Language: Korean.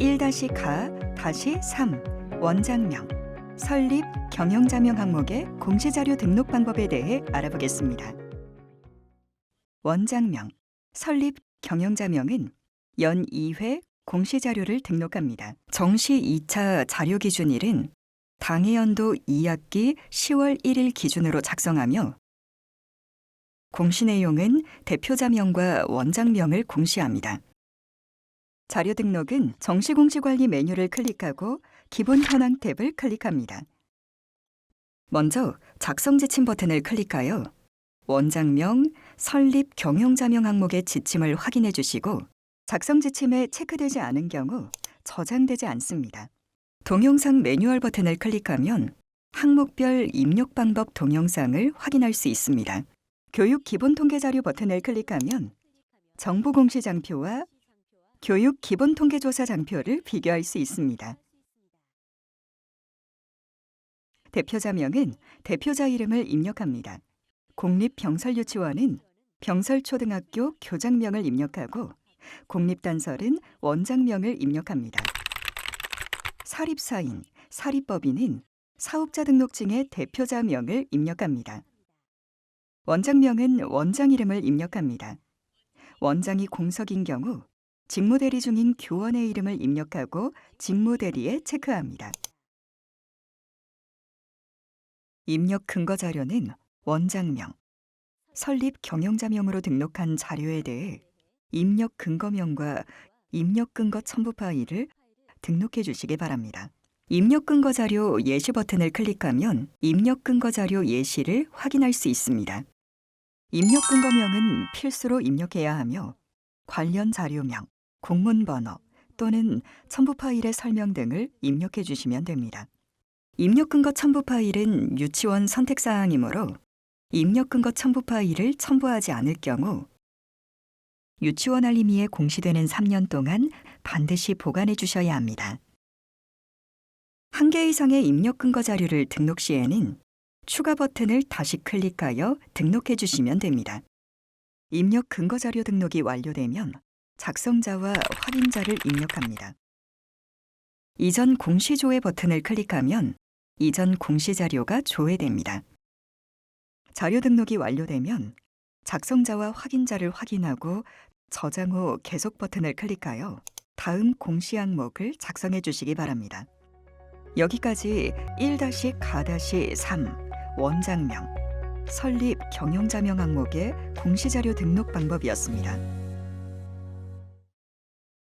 1-가-3 원장명 설립 경영자명 항목의 공시자료 등록 방법에 대해 알아보겠습니다. 원장명 설립 경영자명은 연 2회 공시자료를 등록합니다. 정시 2차 자료 기준일은 당해 연도 2학기 10월 1일 기준으로 작성하며 공시 내용은 대표자명과 원장명을 공시합니다. 자료 등록은 정시 공시 관리 메뉴를 클릭하고 기본 현황 탭을 클릭합니다. 먼저 작성 지침 버튼을 클릭하여 원장명, 설립 경영자명 항목의 지침을 확인해 주시고 작성 지침에 체크되지 않은 경우 저장되지 않습니다. 동영상 매뉴얼 버튼을 클릭하면 항목별 입력 방법 동영상을 확인할 수 있습니다. 교육 기본 통계 자료 버튼을 클릭하면 정보 공시 장표와 교육 기본 통계 조사 장표를 비교할 수 있습니다. 대표자명은 대표자 이름을 입력합니다. 공립병설유치원은 병설초등학교 교장명을 입력하고 공립단설은 원장명을 입력합니다. 사립사인, 사립법인은 사업자 등록증의 대표자명을 입력합니다. 원장명은 원장 이름을 입력합니다. 원장이 공석인 경우 직무대리 중인 교원의 이름을 입력하고 직무대리에 체크합니다. 입력 근거 자료는 원장명, 설립 경영자명으로 등록한 자료에 대해 입력 근거명과 입력 근거 첨부 파일을 등록해 주시기 바랍니다. 입력 근거 자료 예시 버튼을 클릭하면 입력 근거 자료 예시를 확인할 수 있습니다. 입력 근거명은 필수로 입력해야 하며 관련 자료명, 공문 번호 또는 첨부 파일의 설명 등을 입력해 주시면 됩니다. 입력 근거 첨부 파일은 유치원 선택 사항이므로 입력 근거 첨부 파일을 첨부하지 않을 경우 유치원 알림이에 공시되는 3년 동안 반드시 보관해 주셔야 합니다. 한 개 이상의 입력 근거 자료를 등록 시에는 추가 버튼을 다시 클릭하여 등록해 주시면 됩니다. 입력 근거 자료 등록이 완료되면 작성자와 확인자를 입력합니다. 이전 공시 조회 버튼을 클릭하면 이전 공시 자료가 조회됩니다. 자료 등록이 완료되면 작성자와 확인자를 확인하고 저장 후 계속 버튼을 클릭하여 다음 공시 항목을 작성해 주시기 바랍니다. 여기까지 1-가-3 원장명 설립 경영자명 항목의 공시자료 등록 방법이었습니다.